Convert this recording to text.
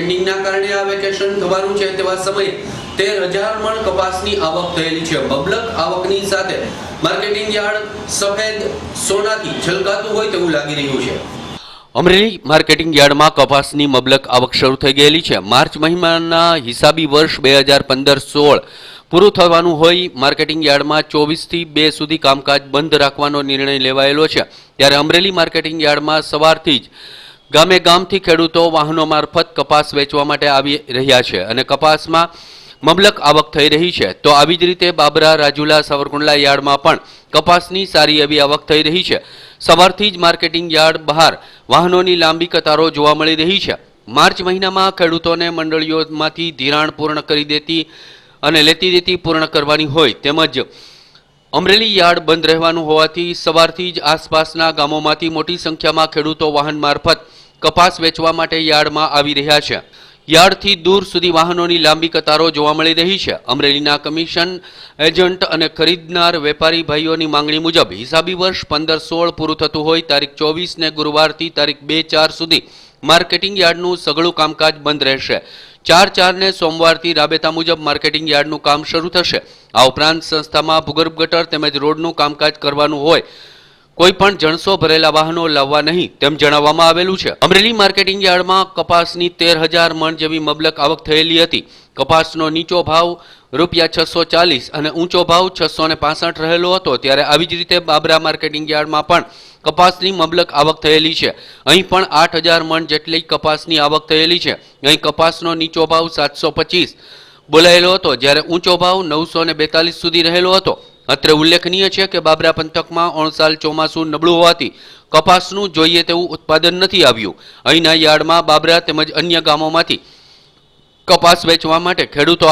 એન્ડિંગના કારણે આ વેકેશન થવાનું છે તેવા સમયે તેર હજાર મણ કપાસની આવક થયેલી છે. મબલક આવકની સાથે માર્કેટિંગ યાર્ડ સફેદ સોનાથી છલકાતું હોય તેવું લાગી રહ્યું છે. અમરેલી માર્કેટિંગ યાર્ડમાં કપાસની મબલક આવક શરૂ થઈ ગયેલી છે. માર્ચ મહિનાના હિસાબી વર્ષ બે હજાર પંદર સોળ પૂરું થવાનું હોય માર્કેટિંગ યાર્ડમાં ચોવીસથી બે સુધી કામકાજ બંધ રાખવાનો નિર્ણય લેવાયેલો છે. ત્યારે અમરેલી માર્કેટિંગ યાર્ડમાં સવારથી જ ગામે ગામથી ખેડૂતો વાહનો મારફત કપાસ વેચવા માટે આવી રહ્યા છે અને કપાસમાં મબલક આવક થઈ રહી છે. તો આવી જ રીતે બાબરા, રાજુલા, સાવરકુંડલા યાર્ડમાં પણ કપાસની સારી એવી આવક થઈ રહી છે. સવારથી જ માર્કેટિંગ યાર્ડ બહાર વાહનોની લાંબી કતારો જોવા મળી રહી છે. માર્ચ મહિનામાં ખેડૂતોને મંડળીઓમાંથી ધિરાણ પૂર્ણ કરી દેતી અને લેતી દેતી પૂર્ણ કરવાની હોય તેમજ અમરેલી યાર્ડ બંધ રહેવાનું હોવાથી સવારથી જ આસપાસના ગામોમાંથી મોટી સંખ્યામાં ખેડૂતો વાહન મારફત કપાસ વેચવા માટે યાર્ડમાં આવી રહ્યા છે. યાર્ડથી દૂર સુધી વાહનોની લાંબી કતારો જોવા મળી રહી છે. અમરેલીના કમિશન એજન્ટ અને ખરીદનાર વેપારી ભાઈઓની માંગણી મુજબ હિસાબી વર્ષ પંદર સોળ પૂરું થતું હોય તારીખ ચોવીસને ગુરુવારથી તારીખ બે ચાર સુધી માર્કેટિંગ યાર્ડનું સઘળું કામકાજ બંધ રહેશે. ચાર ચારને સોમવારથી રાબેતા મુજબ માર્કેટિંગ યાર્ડનું કામ શરૂ થશે. આ ઉપરાંત સંસ્થામાં ભૂગર્ભ ગટર તેમજ રોડનું કામકાજ કરવાનું હોય કોઈ પણ જણસો ભરેલા વાહનો લાવવા નહીં, તેમ જણાવવામાં આવેલું છે. અમરેલી માર્કેટિંગ યાર્ડમાં કપાસની તેર હજાર મણ જેવી મબલક આવક થયેલી હતી. કપાસનો નીચો ભાવ રૂપિયા છસો ચાલીસ અને ઊંચો ભાવ છસો ને પાસઠ રહેલો હતો. ત્યારે આવી જ રીતે બાબરા માર્કેટિંગ યાર્ડમાં પણ કપાસની મબલક આવક થયેલી છે. અહીં પણ આઠ હજાર મણ જેટલી કપાસની આવક થયેલી છે. અહીં કપાસનો નીચો ભાવ સાતસો પચીસ બોલાયેલો હતો, જ્યારે ઊંચો ભાવ નવસો ને બેતાલીસ સુધી રહેલો હતો. અત્રે ઉલ્લેખનીય છે કે બાબરા પંથકમાં ઓણસાલ ચોમાસું નબળું હોવાથી કપાસનું જોઈએ તેવું ઉત્પાદન નથી આવ્યું. અહીંના યાર્ડમાં બાબરા તેમજ અન્ય ગામોમાંથી કપાસ વેચવા માટે ખેડૂતો